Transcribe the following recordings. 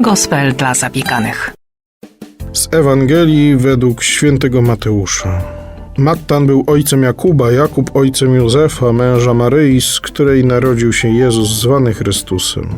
Gospel dla zapieganych. Z Ewangelii według świętego Mateusza. Mattan był ojcem Jakuba, Jakub ojcem Józefa, męża Maryi, z której narodził się Jezus zwany Chrystusem.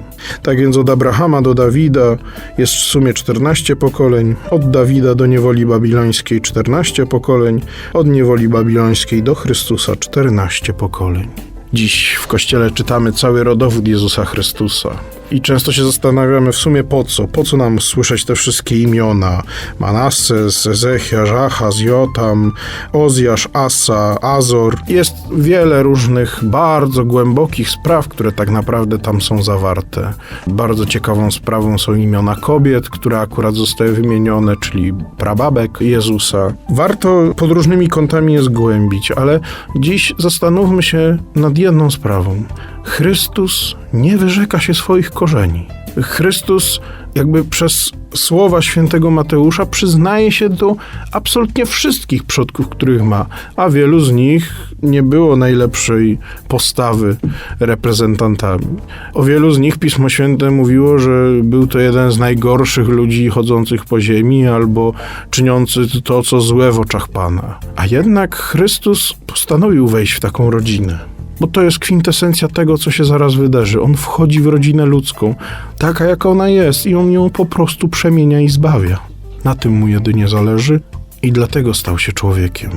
Tak więc od Abrahama do Dawida jest w sumie 14 pokoleń, od Dawida do niewoli babilońskiej 14 pokoleń, od niewoli babilońskiej do Chrystusa 14 pokoleń. Dziś w kościele czytamy cały rodowód Jezusa Chrystusa. I często się zastanawiamy w sumie po co? Po co nam słyszeć te wszystkie imiona? Manasses, Ezechiasz, Achaz, Jotam, Ozjasz, Asa, Azor. Jest wiele różnych bardzo głębokich spraw, które tak naprawdę tam są zawarte. Bardzo ciekawą sprawą są imiona kobiet, które akurat zostały wymienione, czyli prababek Jezusa. Warto pod różnymi kątami je zgłębić, ale dziś zastanówmy się nad jedną sprawą. Chrystus nie wyrzeka się swoich korzeni. Chrystus jakby przez słowa świętego Mateusza przyznaje się do absolutnie wszystkich przodków, których ma, a wielu z nich nie było najlepszej postawy reprezentantami. O wielu z nich Pismo Święte mówiło, że był to jeden z najgorszych ludzi chodzących po ziemi albo czyniący to, co złe w oczach Pana. A jednak Chrystus postanowił wejść w taką rodzinę. Bo to jest kwintesencja tego, co się zaraz wydarzy. On wchodzi w rodzinę ludzką, taka jaka ona jest, i on ją po prostu przemienia i zbawia. Na tym mu jedynie zależy i dlatego stał się człowiekiem.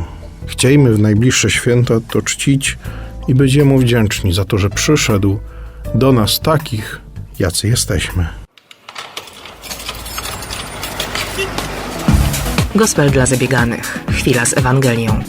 Chciejmy w najbliższe święta to czcić i być jemu wdzięczni za to, że przyszedł do nas takich, jacy jesteśmy. Gospel dla zapieganych. Chwila z Ewangelią.